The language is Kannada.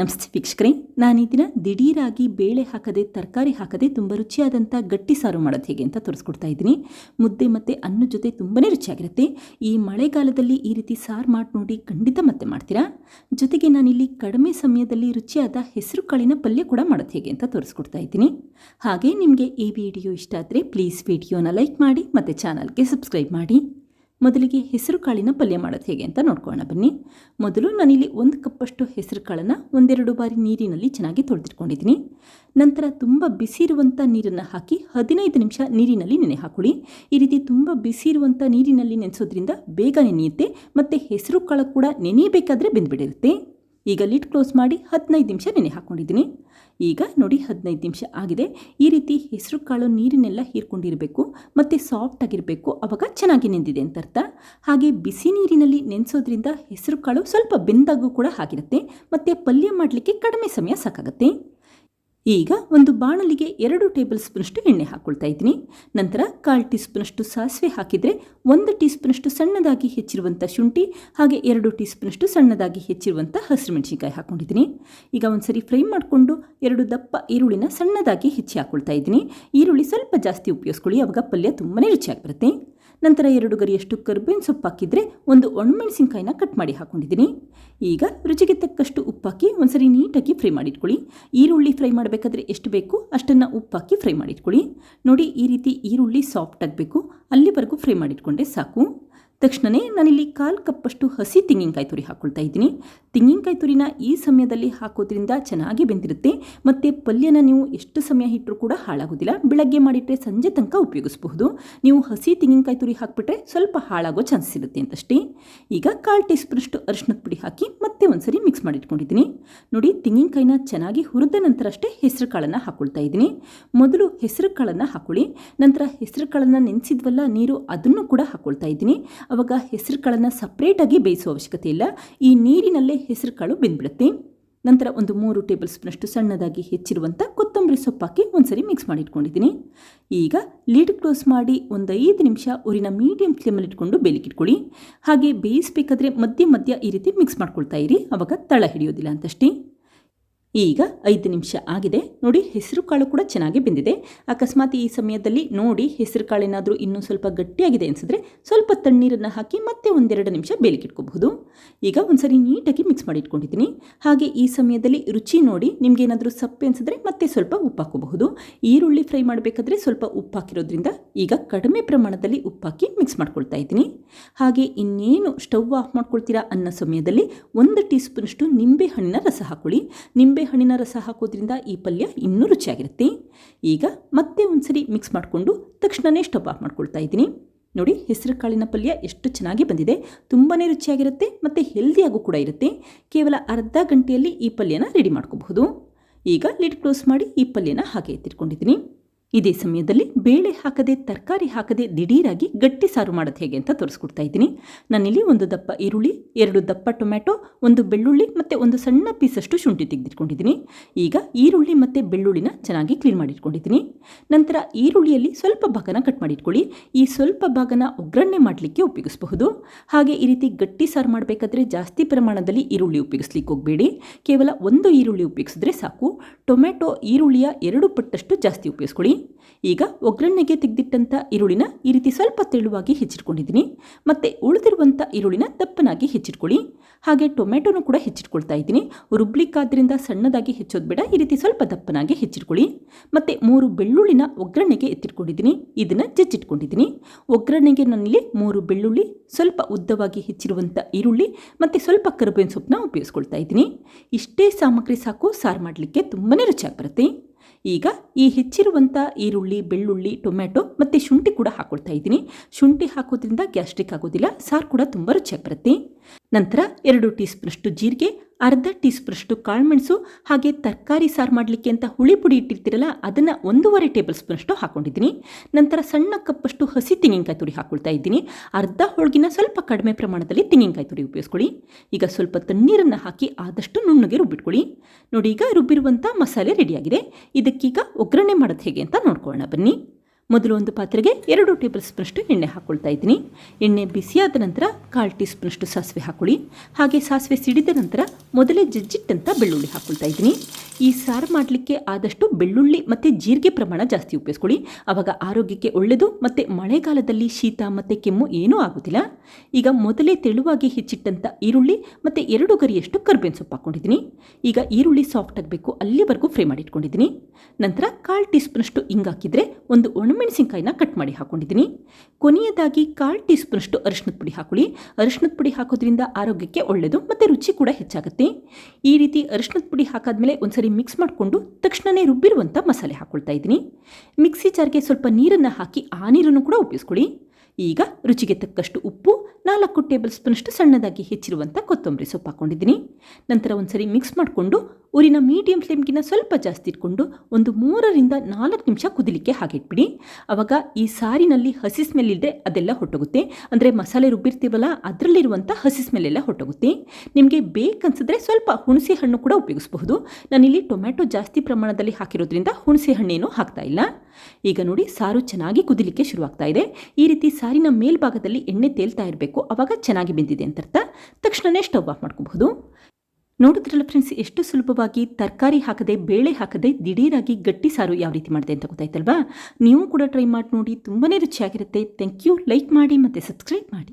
ನಮಸ್ತೆ ವೀಕ್ಷಕರೇ ನಾನು ಈ ದಿನ ದಿಢೀರಾಗಿ ಬೇಳೆ ಹಾಕದೆ, ತರಕಾರಿ ಹಾಕದೆ ತುಂಬ ರುಚಿಯಾದಂಥ ಗಟ್ಟಿ ಸಾರು ಮಾಡೋದು ಹೇಗೆ ಅಂತ ತೋರಿಸ್ಕೊಡ್ತಾ ಇದ್ದೀನಿ. ಮುದ್ದೆ ಮತ್ತು ಅನ್ನ ಜೊತೆ ತುಂಬನೇ ರುಚಿಯಾಗಿರುತ್ತೆ. ಈ ಮಳೆಗಾಲದಲ್ಲಿ ಈ ರೀತಿ ಸಾರು ಮಾಡಿ ನೋಡಿ ಖಂಡಿತ ಮತ್ತೆ ಮಾಡ್ತೀರಾ? ಜೊತೆಗೆ ನಾನಿಲ್ಲಿ ಕಡಿಮೆ ಸಮಯದಲ್ಲಿ ರುಚಿಯಾದ ಹೆಸರು ಕಾಳಿನ ಪಲ್ಯ ಕೂಡ ಮಾಡೋದು ಹೇಗೆ ಅಂತ ತೋರಿಸ್ಕೊಡ್ತಾ ಇದ್ದೀನಿ. ಹಾಗೆ ನಿಮಗೆ ಈ ವಿಡಿಯೋ ಇಷ್ಟ ಆದರೆ ಪ್ಲೀಸ್ ವಿಡಿಯೋನ ಲೈಕ್ ಮಾಡಿ, ಮತ್ತು ಚಾನಲ್ಗೆ ಸಬ್ಸ್ಕ್ರೈಬ್ ಮಾಡಿ. ಮೊದಲಿಗೆ ಹೆಸರು ಕಾಳಿನ ಪಲ್ಯ ಮಾಡೋದು ಹೇಗೆ ಅಂತ ನೋಡ್ಕೊಳ್ಳೋಣ ಬನ್ನಿ. ಮೊದಲು ನಾನಿಲ್ಲಿ ಒಂದು ಕಪ್ಪಷ್ಟು ಹೆಸರು ಕಾಳನ್ನು ಒಂದೆರಡು ಬಾರಿ ನೀರಿನಲ್ಲಿ ಚೆನ್ನಾಗಿ ತೊಳೆದಿಟ್ಕೊಂಡಿದ್ದೀನಿ. ನಂತರ ತುಂಬ ಬಿಸಿ ಇರುವಂಥ ನೀರನ್ನು ಹಾಕಿ ಹದಿನೈದು ನಿಮಿಷ ನೀರಿನಲ್ಲಿ ನೆನೆ ಹಾಕೊಳ್ಳಿ. ಈ ರೀತಿ ತುಂಬ ಬಿಸಿ ಇರುವಂಥ ನೀರಿನಲ್ಲಿ ನೆನೆಸೋದ್ರಿಂದ ಬೇಗ ನೆನೆಯುತ್ತೆ ಮತ್ತು ಹೆಸರು ಕಾಳು ಕೂಡ ನೆನೆಯಬೇಕಾದ್ರೆ ಬೆಂದ್ಬಿಡಿರುತ್ತೆ. ಈಗ ಲಿಡ್ ಕ್ಲೋಸ್ ಮಾಡಿ ಹದಿನೈದು ನಿಮಿಷ ನೆನೆ ಹಾಕ್ಕೊಂಡಿದ್ದೀನಿ ಈಗ ನೋಡಿ ಹದಿನೈದು ನಿಮಿಷ ಆಗಿದೆ. ಈ ರೀತಿ ಹೆಸರು ಕಾಳು ನೀರಿನೆಲ್ಲ ಹೀರ್ಕೊಂಡಿರಬೇಕು, ಮತ್ತು ಸಾಫ್ಟ್ ಆಗಿರಬೇಕು ಆವಾಗ ಚೆನ್ನಾಗಿ ನೆಂದಿದೆ ಅಂತ ಅರ್ಥ. ಹಾಗೆ ಬಿಸಿ ನೀರಿನಲ್ಲಿ ನೆನೆಸೋದ್ರಿಂದ ಹೆಸರು ಕಾಳು ಸ್ವಲ್ಪ ಬೆಂದಾಗೂ ಕೂಡ ಆಗಿರುತ್ತೆ, ಮತ್ತು ಪಲ್ಯ ಮಾಡಲಿಕ್ಕೆ ಕಡಿಮೆ ಸಮಯ ಸಾಕಾಗುತ್ತೆ. ಈಗ ಒಂದು ಬಾಣಲಿಗೆ ಎರಡು ಟೇಬಲ್ ಸ್ಪೂನಷ್ಟು ಎಣ್ಣೆ ಹಾಕ್ಕೊಳ್ತಾ ಇದ್ದೀನಿ. ನಂತರ ಕಾಲು ಟೀ ಸ್ಪೂನಷ್ಟು ಸಾಸಿವೆ ಹಾಕಿದರೆ ಒಂದು ಟೀ ಸ್ಪೂನಷ್ಟು ಸಣ್ಣದಾಗಿ ಹೆಚ್ಚಿರುವಂಥ ಶುಂಠಿ, ಹಾಗೆ ಎರಡು ಟೀ ಸ್ಪೂನಷ್ಟು ಸಣ್ಣದಾಗಿ ಹೆಚ್ಚಿರುವಂಥ ಹಸಿರು ಮೆಣಸಿನ್ಕಾಯಿ ಹಾಕ್ಕೊಂಡಿದ್ದೀನಿ ಈಗ ಒಂದ್ಸರಿ ಫ್ರೈ ಮಾಡಿಕೊಂಡು ಎರಡು ದಪ್ಪ ಈರುಳ್ಳಿನ ಸಣ್ಣದಾಗಿ ಹೆಚ್ಚಿ ಹಾಕ್ಕೊಳ್ತಾ ಇದ್ದೀನಿ. ಈರುಳ್ಳಿ ಸ್ವಲ್ಪ ಜಾಸ್ತಿ ಉಪಯೋಗಿಸ್ಕೊಳ್ಳಿ, ಅವಾಗ ಪಲ್ಯ ತುಂಬಾ ರುಚಿಯಾಗಿ ಬರುತ್ತೆ. ನಂತರ ಎರಡು ಗರಿಯಷ್ಟು ಕರ್ಬೇವಿನ ಸೊಪ್ಪು ಹಾಕಿದರೆ ಒಂದು ಒಣಮೆಣಸಿನ್ಕಾಯಿನ ಕಟ್ ಮಾಡಿ ಹಾಕ್ಕೊಂಡಿದ್ದೀನಿ ಈಗ ರುಚಿಗೆ ತಕ್ಕಷ್ಟು ಉಪ್ಪಾಕಿ ಒಂದ್ಸರಿ ನೀಟಾಗಿ ಫ್ರೈ ಮಾಡಿಟ್ಕೊಳ್ಳಿ. ಈರುಳ್ಳಿ ಫ್ರೈ ಮಾಡಬೇಕಾದ್ರೆ ಎಷ್ಟು ಬೇಕು ಅಷ್ಟನ್ನು ಉಪ್ಪಾಕಿ ಫ್ರೈ ಮಾಡಿಟ್ಕೊಳ್ಳಿ. ನೋಡಿ ಈ ರೀತಿ ಈರುಳ್ಳಿ ಸಾಫ್ಟ್ ಆಗಬೇಕು. ಅಲ್ಲಿವರೆಗೂ ಫ್ರೈ ಮಾಡಿಟ್ಕೊಂಡೆ ಸಾಕು. ತಕ್ಷಣವೇ ನಾನಿಲ್ಲಿ ಕಾಲು ಕಪ್ಪಷ್ಟು ಹಸಿ ತೆಂಗಿನಕಾಯಿ ತುರಿ ಹಾಕ್ಕೊಳ್ತಾ ಇದ್ದೀನಿ. ತೆಂಗಿನಕಾಯಿ ತುರಿನ ಈ ಸಮಯದಲ್ಲಿ ಹಾಕೋದ್ರಿಂದ ಚೆನ್ನಾಗಿ ಬೆಂದಿರುತ್ತೆ. ಮತ್ತು ಪಲ್ಯನ ನೀವು ಎಷ್ಟು ಸಮಯ ಇಟ್ಟರೂ ಕೂಡ ಹಾಳಾಗೋದಿಲ್ಲ. ಬೆಳಗ್ಗೆ ಮಾಡಿಟ್ಟರೆ ಸಂಜೆ ತನಕ ಉಪಯೋಗಿಸಬಹುದು. ನೀವು ಹಸಿ ತೆಂಗಿನಕಾಯಿ ತುರಿ ಹಾಕಿಬಿಟ್ರೆ ಸ್ವಲ್ಪ ಹಾಳಾಗೋ ಚಾನ್ಸ್ ಇರುತ್ತೆ ಅಂತಷ್ಟೇ. ಈಗ ಕಾಲು ಟೀ ಸ್ಪೂನಷ್ಟು ಅರಿಶಿನದ ಪುಡಿ ಹಾಕಿ ಮತ್ತೆ ಒಂದ್ಸರಿ ಮಿಕ್ಸ್ ಮಾಡಿಟ್ಕೊಂಡಿದ್ದೀನಿ. ನೋಡಿ, ತೆಂಗಿನಕಾಯಿನ ಚೆನ್ನಾಗಿ ಹುರಿದ ನಂತರ ಅಷ್ಟೇ ಹೆಸರು ಕಾಳನ್ನು ಹಾಕ್ಕೊಳ್ತಾ ಇದ್ದೀನಿ. ಮೊದಲು ಹೆಸರು ಕಾಳನ್ನು ಹಾಕೊಳ್ಳಿ. ನಂತರ ಹೆಸರು ಕಾಳನ್ನು ನೆನೆಸಿದ್ವಲ್ಲ, ನೀರು ಅದನ್ನು ಕೂಡ ಹಾಕ್ಕೊಳ್ತಾ ಇದ್ದೀನಿ. ಅವಾಗ ಹೆಸರು ಕಾಳನ್ನು ಸಪ್ರೇಟಾಗಿ ಬೇಯಿಸುವ ಅವಶ್ಯಕತೆ ಇಲ್ಲ. ಈ ನೀರಿನಲ್ಲೇ ಹೆಸರು ಕಾಳು ಬೆಂದ್ಬಿಡುತ್ತೆ. ನಂತರ ಒಂದು ಮೂರು ಟೇಬಲ್ ಸ್ಪೂನಷ್ಟು ಸಣ್ಣದಾಗಿ ಹೆಚ್ಚಿರುವಂಥ ಕೊತ್ತಂಬರಿ ಸೊಪ್ಪು ಹಾಕಿ ಒಂದ್ಸರಿ ಮಿಕ್ಸ್ ಮಾಡಿಟ್ಕೊಂಡಿದ್ದೀನಿ. ಈಗ ಲೀಡ್ ಕ್ಲೋಸ್ ಮಾಡಿ ಒಂದು ಐದು ನಿಮಿಷ ಊರಿನ ಮೀಡಿಯಂ ಫ್ಲೇಮಲ್ಲಿ ಇಟ್ಕೊಂಡು ಬೇಲಿಕ್ಕಿಟ್ಕೊಳ್ಳಿ ಹಾಗೆ ಬೇಯಿಸಬೇಕಾದ್ರೆ ಮಧ್ಯ ಮಧ್ಯ ಈ ರೀತಿ ಮಿಕ್ಸ್ ಮಾಡ್ಕೊಳ್ತಾ ಇರಿ. ಅವಾಗ ತಳ ಹಿಡಿಯೋದಿಲ್ಲ ಅಂತಷ್ಟೇ. ಈಗ ಐದು ನಿಮಿಷ ಆಗಿದೆ. ನೋಡಿ, ಹೆಸರು ಕಾಳು ಕೂಡ ಚೆನ್ನಾಗಿ ಬೆಂದಿದೆ. ಅಕಸ್ಮಾತ್ ಈ ಸಮಯದಲ್ಲಿ ನೋಡಿ, ಹೆಸರು ಕಾಳೇನಾದರೂ ಇನ್ನೂ ಸ್ವಲ್ಪ ಗಟ್ಟಿಯಾಗಿದೆ ಅನಿಸಿದ್ರೆ ಸ್ವಲ್ಪ ತಣ್ಣೀರನ್ನು ಹಾಕಿ ಮತ್ತೆ ಒಂದೆರಡು ನಿಮಿಷ ಬೇಲಿಕಿಟ್ಕೋಬಹುದು. ಈಗ ಒಂದ್ಸರಿ ನೀಟಾಗಿ ಮಿಕ್ಸ್ ಮಾಡಿ ಇಟ್ಕೊಂಡಿದ್ದೀನಿ ಹಾಗೆ ಈ ಸಮಯದಲ್ಲಿ ರುಚಿ ನೋಡಿ, ನಿಮ್ಗೆ ಏನಾದರೂ ಸಪ್ಪೆ ಅನಿಸಿದ್ರೆ ಮತ್ತೆ ಸ್ವಲ್ಪ ಉಪ್ಪು ಹಾಕೋಬಹುದು ಈರುಳ್ಳಿ ಫ್ರೈ ಮಾಡಬೇಕಾದ್ರೆ ಸ್ವಲ್ಪ ಉಪ್ಪು ಹಾಕಿರೋದ್ರಿಂದ ಈಗ ಕಡಿಮೆ ಪ್ರಮಾಣದಲ್ಲಿ ಉಪ್ಪು ಹಾಕಿ ಮಿಕ್ಸ್ ಮಾಡ್ಕೊಳ್ತಾ ಇದ್ದೀನಿ. ಹಾಗೆ ಇನ್ನೇನು ಸ್ಟವ್ ಆಫ್ ಮಾಡ್ಕೊಳ್ತೀರಾ ಅನ್ನೋ ಸಮಯದಲ್ಲಿ ಒಂದು ಟೀ ಸ್ಪೂನಷ್ಟು ನಿಂಬೆ ಹಣ್ಣಿನ ರಸ ಹಾಕೊಳ್ಳಿ ನಿಂಬೆ ಹಣ್ಣಿನ ರಸ ಹಾಕೋದ್ರಿಂದ ಈ ಪಲ್ಯ ಇನ್ನೂ ರುಚಿಯಾಗಿರುತ್ತೆ. ಈಗ ಮತ್ತೆ ಒಂದ್ಸರಿ ಮಿಕ್ಸ್ ಮಾಡಿಕೊಂಡು ತಕ್ಷಣವೇ ಸ್ಟವ್ ಆಫ್ ಮಾಡ್ಕೊಳ್ತಾ ಇದ್ದೀನಿ. ನೋಡಿ, ಹೆಸರು ಕಾಳಿನ ಪಲ್ಯ ಎಷ್ಟು ಚೆನ್ನಾಗಿ ಬಂದಿದೆ. ತುಂಬಾ ರುಚಿಯಾಗಿರುತ್ತೆ ಮತ್ತು ಹೆಲ್ದಿಯಾಗೂ ಕೂಡ ಇರುತ್ತೆ. ಕೇವಲ ಅರ್ಧ ಗಂಟೆಯಲ್ಲಿ ಈ ಪಲ್ಯನ ರೆಡಿ ಮಾಡ್ಕೋಬಹುದು. ಈಗ ಲಿಡ್ ಕ್ಲೋಸ್ ಮಾಡಿ ಈ ಪಲ್ಯನ ಹಾಗೆ ಎತ್ತಿಟ್ಕೊಂಡಿದ್ದೀನಿ. ಇದೇ ಸಮಯದಲ್ಲಿ ಬೇಳೆ ಹಾಕದೆ, ತರಕಾರಿ ಹಾಕದೆ ದಿಢೀರಾಗಿ ಗಟ್ಟಿ ಸಾರು ಮಾಡೋದು ಹೇಗೆ ಅಂತ ತೋರಿಸ್ಕೊಡ್ತಾ ಇದ್ದೀನಿ. ನಾನಿಲ್ಲಿ ಒಂದು ದಪ್ಪ ಈರುಳ್ಳಿ, ಎರಡು ದಪ್ಪ ಟೊಮ್ಯಾಟೊ, ಒಂದು ಬೆಳ್ಳುಳ್ಳಿ ಮತ್ತು ಒಂದು ಸಣ್ಣ ಪೀಸಷ್ಟು ಶುಂಠಿ ತೆಗೆದಿಟ್ಕೊಂಡಿದ್ದೀನಿ. ಈಗ ಈರುಳ್ಳಿ ಮತ್ತು ಬೆಳ್ಳುಳ್ಳಿನ ಚೆನ್ನಾಗಿ ಕ್ಲೀನ್ ಮಾಡಿಟ್ಕೊಂಡಿದ್ದೀನಿ. ನಂತರ ಈರುಳ್ಳಿಯಲ್ಲಿ ಸ್ವಲ್ಪ ಭಾಗನ ಕಟ್ ಮಾಡಿಟ್ಕೊಳ್ಳಿ. ಈ ಸ್ವಲ್ಪ ಭಾಗನ ಒಗ್ಗರಣೆ ಮಾಡಲಿಕ್ಕೆ ಉಪಯೋಗಿಸಬಹುದು. ಹಾಗೆ ಈ ರೀತಿ ಗಟ್ಟಿ ಸಾರು ಮಾಡಬೇಕಾದ್ರೆ ಜಾಸ್ತಿ ಪ್ರಮಾಣದಲ್ಲಿ ಈರುಳ್ಳಿ ಉಪಯೋಗಿಸ್ಲಿಕ್ಕೆ ಹೋಗಬೇಡಿ. ಕೇವಲ ಒಂದು ಈರುಳ್ಳಿ ಉಪಯೋಗಿಸಿದ್ರೆ ಸಾಕು. ಟೊಮ್ಯಾಟೊ, ಈರುಳ್ಳಿಯ ಎರಡು ಪಟ್ಟಷ್ಟು ಜಾಸ್ತಿ ಉಪಯೋಗಿಸ್ಕೊಳ್ಳಿ. ಈಗ ಒಗ್ಗರಣೆಗೆ ತೆಗೆದಿಟ್ಟಂಥ ಈರುಳ್ಳಿನ ಈ ರೀತಿ ಸ್ವಲ್ಪ ತೆಳುವಾಗಿ ಹೆಚ್ಚಿಟ್ಕೊಂಡಿದ್ದೀನಿ. ಮತ್ತು ಉಳಿದಿರುವಂಥ ಈರುಳ್ಳಿನ ದಪ್ಪನಾಗಿ ಹೆಚ್ಚಿಟ್ಕೊಳ್ಳಿ. ಹಾಗೆ ಟೊಮೆಟೊನು ಕೂಡ ಹೆಚ್ಚಿಟ್ಕೊಳ್ತಾ ಇದ್ದೀನಿ. ರುಬ್ಲಿಕ್ಕಾದ್ರಿಂದ ಸಣ್ಣದಾಗಿ ಹೆಚ್ಚೋದು ಬೇಡ, ಈ ರೀತಿ ಸ್ವಲ್ಪ ದಪ್ಪನಾಗಿ ಹೆಚ್ಚಿಟ್ಕೊಳ್ಳಿ. ಮತ್ತು ಮೂರು ಬೆಳ್ಳುಳ್ಳಿನ ಒಗ್ಗರಣೆಗೆ ಎತ್ತಿಟ್ಕೊಂಡಿದ್ದೀನಿ. ಇದನ್ನು ಜಜ್ಜಿಟ್ಕೊಂಡಿದ್ದೀನಿ. ಒಗ್ಗರಣೆಗೆ ನನ್ನಲ್ಲಿ ಮೂರು ಬೆಳ್ಳುಳ್ಳಿ, ಸ್ವಲ್ಪ ಉದ್ದವಾಗಿ ಹೆಚ್ಚಿರುವಂಥ ಈರುಳ್ಳಿ, ಮತ್ತು ಸ್ವಲ್ಪ ಕರಿಬೇವಿನ ಸೊಪ್ಪನ್ನ ಉಪಯೋಗಿಸ್ಕೊಳ್ತಾ ಇದ್ದೀನಿ. ಇಷ್ಟೇ ಸಾಮಗ್ರಿ ಸಾಕು, ಸಾರು ಮಾಡಲಿಕ್ಕೆ ತುಂಬಾ ರುಚಿಯಾಗಿ ಬರುತ್ತೆ. ಈಗ ಈ ಹೆಚ್ಚಿರುವಂಥ ಈರುಳ್ಳಿ, ಬೆಳ್ಳುಳ್ಳಿ, ಟೊಮ್ಯಾಟೊ ಮತ್ತು ಶುಂಠಿ ಕೂಡ ಹಾಕ್ಕೊಳ್ತಾ ಇದ್ದೀನಿ. ಶುಂಠಿ ಹಾಕೋದ್ರಿಂದ ಗ್ಯಾಸ್ಟ್ರಿಕ್ ಆಗೋದಿಲ್ಲ, ಸಾರು ಕೂಡ ತುಂಬ ರುಚಿಯಾಗಿ ಬರುತ್ತೆ. ನಂತರ ಎರಡು ಟೀ ಸ್ಪೂನಷ್ಟು ಜೀರಿಗೆ, ಅರ್ಧ ಟೀ ಸ್ಪೂನಷ್ಟು ಕಾಳುಮೆಣಸು ಹಾಗೆ ತರಕಾರಿ ಸಾರು ಮಾಡಲಿಕ್ಕೆ ಅಂತ ಹುಳಿ ಪುಡಿ ಇಟ್ಟಿರ್ತೀರಲ್ಲ, ಅದನ್ನು ಒಂದೂವರೆ ಟೇಬಲ್ ಸ್ಪೂನಷ್ಟು ಹಾಕ್ಕೊಂಡಿದ್ದೀನಿ ನಂತರ ಸಣ್ಣ ಕಪ್ಪಷ್ಟು ಹಸಿ ತೆಂಗಿನಕಾಯಿ ತುರಿ ಹಾಕ್ಕೊಳ್ತಾ ಇದ್ದೀನಿ. ಅರ್ಧ ಹೋಳಿಗಿನ ಸ್ವಲ್ಪ ಕಡಿಮೆ ಪ್ರಮಾಣದಲ್ಲಿ ತೆಂಗಿನಕಾಯಿ ತುರಿ ಉಪಯೋಗಿಸ್ಕೊಳ್ಳಿ. ಈಗ ಸ್ವಲ್ಪ ತಣ್ಣೀರನ್ನು ಹಾಕಿ ಆದಷ್ಟು ನುಣ್ಣಗೆ ರುಬ್ಬಿಟ್ಕೊಳ್ಳಿ. ನೋಡಿ, ಈಗ ರುಬ್ಬಿರುವಂಥ ಮಸಾಲೆ ರೆಡಿಯಾಗಿದೆ. ಇದಕ್ಕೀಗ ಒಗ್ಗರಣೆ ಮಾಡೋದು ಹೇಗೆ ಅಂತ ನೋಡ್ಕೊಳ್ಳೋಣ. ಬನ್ನಿ. ಮೊದಲು ಒಂದು ಪಾತ್ರೆಗೆ ಎರಡು ಟೇಬಲ್ ಸ್ಪೂನಷ್ಟು ಎಣ್ಣೆ ಹಾಕ್ಕೊಳ್ತಾ ಇದ್ದೀನಿ. ಎಣ್ಣೆ ಬಿಸಿಯಾದ ನಂತರ ಕಾಲು ಟೀ ಸ್ಪೂನಷ್ಟು ಸಾಸಿವೆ ಹಾಕೊಳ್ಳಿ. ಹಾಗೆ ಸಾಸಿವೆ ಸಿಡಿದ ನಂತರ ಮೊದಲೇ ಜಜ್ಜಿಟ್ಟಂಥ ಬೆಳ್ಳುಳ್ಳಿ ಹಾಕ್ಕೊಳ್ತಾ ಇದ್ದೀನಿ. ಈ ಸಾರು ಮಾಡಲಿಕ್ಕೆ ಆದಷ್ಟು ಬೆಳ್ಳುಳ್ಳಿ ಮತ್ತು ಜೀರಿಗೆ ಪ್ರಮಾಣ ಜಾಸ್ತಿ ಉಪಯೋಗಿಸ್ಕೊಳ್ಳಿ. ಆವಾಗ ಆರೋಗ್ಯಕ್ಕೆ ಒಳ್ಳೆಯದು ಮತ್ತು ಮಳೆಗಾಲದಲ್ಲಿ ಶೀತ ಮತ್ತು ಕೆಮ್ಮು ಏನೂ ಆಗೋದಿಲ್ಲ. ಈಗ ಮೊದಲೇ ತೆಳುವಾಗಿ ಹೆಚ್ಚಿಟ್ಟಂಥ ಈರುಳ್ಳಿ ಮತ್ತು ಎರಡು ಗರಿಯಷ್ಟು ಕರ್ಬೇವಿನ ಸೊಪ್ಪು ಹಾಕ್ಕೊಂಡಿದ್ದೀನಿ. ಈಗ ಈರುಳ್ಳಿ ಸಾಫ್ಟ್ ಆಗಬೇಕು ಅಲ್ಲಿವರೆಗೂ ಫ್ರೈ ಮಾಡಿ ಇಟ್ಕೊಂಡಿದ್ದೀನಿ. ನಂತರ ಕಾಲು ಟೀ ಸ್ಪೂನಷ್ಟು ಹಿಂಗೆ ಹಾಕಿದರೆ ಒಂದು ಒಣಮೆಣಸಿನ್ಕಾಯಿನ ಕಟ್ ಮಾಡಿ ಹಾಕ್ಕೊಂಡಿದ್ದೀನಿ. ಕೊನೆಯದಾಗಿ ಕಾಲು ಟೀ ಸ್ಪೂನಷ್ಟು ಅರಿಶಿನದ ಪುಡಿ ಹಾಕೊಳ್ಳಿ. ಅರಿಶಿನದ ಪುಡಿ ಹಾಕೋದ್ರಿಂದ ಆರೋಗ್ಯಕ್ಕೆ ಒಳ್ಳೆಯದು ಮತ್ತು ರುಚಿ ಕೂಡ ಹೆಚ್ಚಾಗುತ್ತೆ. ಈ ರೀತಿ ಅರಿಶಿನದ ಪುಡಿ ಹಾಕಾದ್ಮೇಲೆ ಒಂದ್ಸರಿ ಮಿಕ್ಸ್ ಮಾಡಿಕೊಂಡು ತಕ್ಷಣವೇ ರುಬ್ಬಿರುವಂಥ ಮಸಾಲೆ ಹಾಕ್ಕೊಳ್ತಾ ಇದ್ದೀನಿ. ಮಿಕ್ಸಿ ಜಾರ್ಗೆ ಸ್ವಲ್ಪ ನೀರನ್ನು ಹಾಕಿ ಆ ನೀರನ್ನು ಕೂಡ ಉಪಯೋಗಿಸ್ಕೊಳ್ಳಿ. ಈಗ ರುಚಿಗೆ ತಕ್ಕಷ್ಟು ಉಪ್ಪು ನಾಲ್ಕು ಟೇಬಲ್ ಸ್ಪೂನಷ್ಟು ಸಣ್ಣದಾಗಿ ಹೆಚ್ಚಿರುವಂಥ ಕೊತ್ತಂಬರಿ ಸೊಪ್ಪು ಹಾಕ್ಕೊಂಡಿದ್ದೀನಿ ನಂತರ ಒಂದ್ಸರಿ ಮಿಕ್ಸ್ ಮಾಡಿಕೊಂಡು ಊರಿನ ಮೀಡಿಯಂ ಫ್ಲೇಮ್ಗಿನ ಸ್ವಲ್ಪ ಜಾಸ್ತಿ ಇಟ್ಕೊಂಡು ಒಂದು ಮೂರರಿಂದ ನಾಲ್ಕು ನಿಮಿಷ ಕುದಿಲಿಕ್ಕೆ ಹಾಕಿಟ್ಬಿಡಿ ಆವಾಗ ಈ ಸಾರಿನಲ್ಲಿ ಹಸಿ ಸ್ಮೆಲ್ ಇದ್ದರೆ ಅದೆಲ್ಲ ಹೊಟ್ಟೋಗುತ್ತೆ. ಅಂದರೆ ಮಸಾಲೆ ರುಬ್ಬಿರ್ತೀವಲ್ಲ ಅದರಲ್ಲಿರುವಂಥ ಹಸಿ ಸ್ಮೆಲ್ಲೆಲ್ಲ ಹೊಟ್ಟೋಗುತ್ತೆ. ನಿಮಗೆ ಬೇಕನ್ಸಿದ್ರೆ ಸ್ವಲ್ಪ ಹುಣಸೆ ಹಣ್ಣು ಕೂಡ ಉಪಯೋಗಿಸಬಹುದು. ನಾನಿಲ್ಲಿ ಟೊಮ್ಯಾಟೊ ಜಾಸ್ತಿ ಪ್ರಮಾಣದಲ್ಲಿ ಹಾಕಿರೋದ್ರಿಂದ ಹುಣಸೆ ಹಣ್ಣೇನು ಹಾಕ್ತಾ ಇಲ್ಲ. ಈಗ ನೋಡಿ ಸಾರು ಚೆನ್ನಾಗಿ ಕುದಿಲಿಕ್ಕೆ ಶುರುವಾಗ್ತಾ ಇದೆ. ಈ ರೀತಿ ಸಾರಿನ ಮೇಲ್ಭಾಗದಲ್ಲಿ ಎಣ್ಣೆ ತೇಲ್ತಾ ಇರಬೇಕು. ಆವಾಗ ಚೆನ್ನಾಗಿ ಬೆಂದಿದೆ ಅಂತ ಅರ್ಥ. ತಕ್ಷಣವೇ ಸ್ಟವ್ ಆಫ್ ಮಾಡ್ಕೋಬಹುದು. ನೋಡಿದ್ರಲ್ಲ ಫ್ರೆಂಡ್ಸ್, ಎಷ್ಟು ಸುಲಭವಾಗಿ ತರಕಾರಿ ಹಾಕದೆ, ಬೇಳೆ ಹಾಕದೆ ದಿಢೀರಾಗಿ ಗಟ್ಟಿ ಸಾರು ಯಾವ ರೀತಿ ಮಾಡಿದೆ ಅಂತ ಗೊತ್ತಾಯ್ತಲ್ವಾ? ನೀವು ಕೂಡ ಟ್ರೈ ಮಾಡಿ ನೋಡಿ ತುಂಬಾ ರುಚಿಯಾಗಿರುತ್ತೆ. Thank you. ಲೈಕ್ ಮಾಡಿ ಮತ್ತು ಸಬ್ಸ್ಕ್ರೈಬ್ ಮಾಡಿ.